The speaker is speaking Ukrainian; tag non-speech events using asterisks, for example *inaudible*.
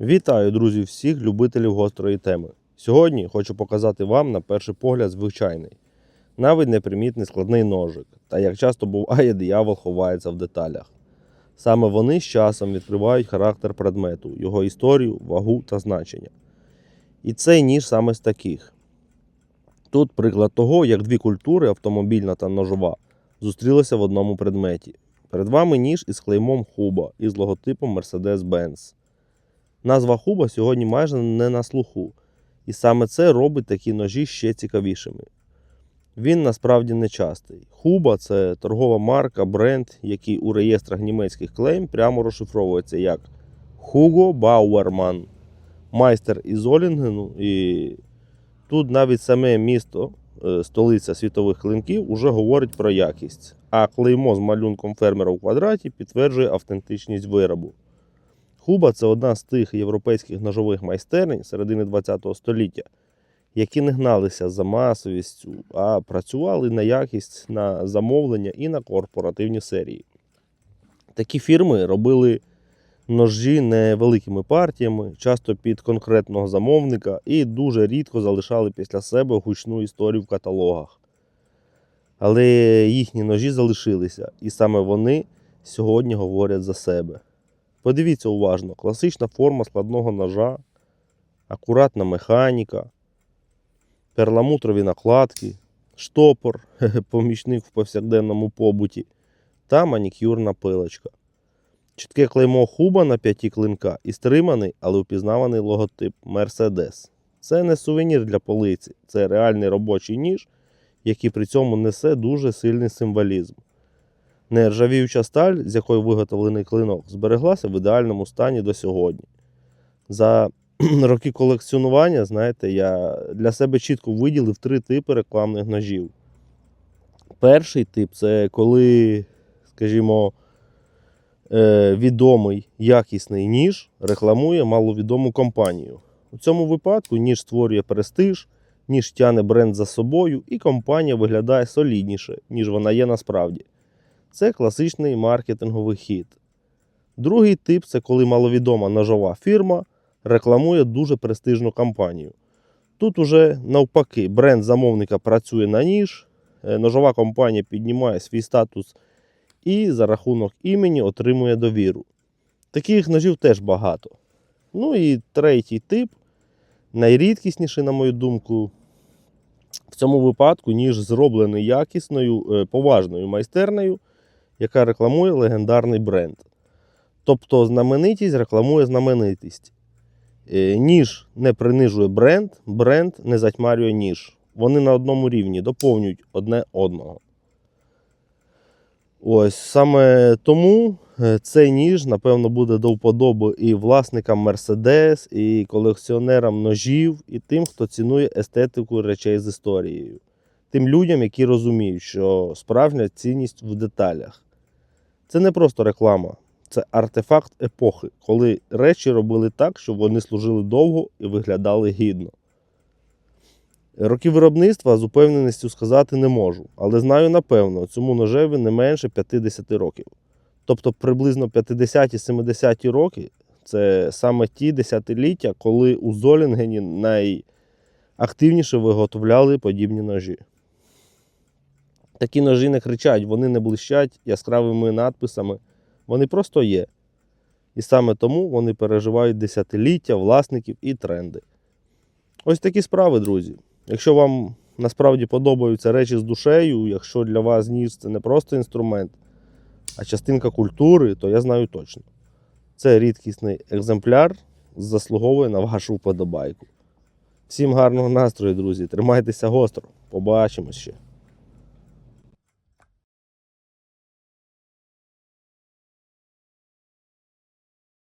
Вітаю, друзі, всіх любителів гострої теми. Сьогодні хочу показати вам на перший погляд звичайний, навіть непримітний складний ножик, та як часто буває, диявол ховається в деталях. Саме вони з часом відкривають характер предмету, його історію, вагу та значення. І цей ніж саме з таких. Тут приклад того, як дві культури, автомобільна та ножова, зустрілися в одному предметі. Перед вами ніж із клеймом Хуба і з логотипом Mercedes-Benz. Назва Хуба сьогодні майже не на слуху, і саме це робить такі ножі ще цікавішими. Він насправді не частий. Хуба це торгова марка, бренд, який у реєстрах німецьких клейм прямо розшифровується як Hugo Bauermann, майстер із Олінгену. І тут навіть саме місто, е, столиця світових клинків, уже говорить про якість, а клеймо з малюнком фермера у квадраті підтверджує автентичність виробу. Хуба це одна з тих європейських ножових майстерень середини ХХ століття, які не гналися за масовістю, а працювали на якість, на замовлення і на корпоративні серії. Такі фірми робили ножі невеликими партіями, часто під конкретного замовника, і дуже рідко залишали після себе гучну історію в каталогах. Але їхні ножі залишилися, і саме вони сьогодні говорять за себе. Подивіться уважно, класична форма складного ножа, акуратна механіка, перламутрові накладки, штопор, *laughs* помічник в повсякденному побуті та манікюрна пилочка. Чітке клеймо хуба на п'яті клинка і стриманий, але впізнаваний логотип Mercedes. Це не сувенір для полиці, це реальний робочий ніж, який при цьому несе дуже сильний символізм. Нержавіюча сталь, з якої виготовлений клинок, збереглася в ідеальному стані до сьогодні. За *clears throat* роки колекціонування, знаєте, я для себе чітко виділив три типи рекламних ножів. Перший тип це коли, скажімо, е, відомий якісний ніж рекламує маловідому компанію. У цьому випадку ніж створює престиж, ніж тяне бренд за собою, і компанія виглядає солідніше, ніж вона є насправді. Це класичний маркетинговий хід. Другий тип це коли маловідома ножова фірма рекламує дуже престижну компанію. Тут уже навпаки бренд замовника працює на ніж, е, ножова компанія піднімає свій статус і за рахунок імені отримує довіру. Таких ножів теж багато. Ну і третій тип, найрідкісніший, на мою думку, в цьому випадку ніж зроблений якісною, е, поважною майстернею, яка рекламує легендарний бренд. Тобто знаменитість рекламує знаменитість. Е, Ніж не принижує бренд, бренд не затьмарює ніж. Вони на одному рівні доповнюють одне одного. Ось саме тому е, цей ніж, напевно, буде до вподоби і власникам Mercedes, і колекціонерам ножів, і тим, хто цінує естетику речей з історією. Тим людям, які розуміють, що справжня цінність в деталях. Це не просто реклама, це артефакт епохи, коли речі робили так, щоб вони служили довго і виглядали гідно. Роки виробництва з упевненістю сказати не можу, але знаю напевно, цьому ножеві не менше 50 років. Тобто приблизно 50-70 роки це саме ті десятиліття, коли у Золінгені найактивніше виготовляли подібні ножі. Такі ножі не кричать, вони не блищать яскравими надписами, вони просто є. І саме тому вони переживають десятиліття власників і тренди. Ось такі справи, друзі. Якщо вам насправді подобаються речі з душею, якщо для вас ніж це не просто інструмент, а частинка культури, то я знаю точно. Це рідкісний екземпляр, заслуговує на вашу вподобайку. Всім гарного настрою, друзі. Тримайтеся гостро. Побачимось ще.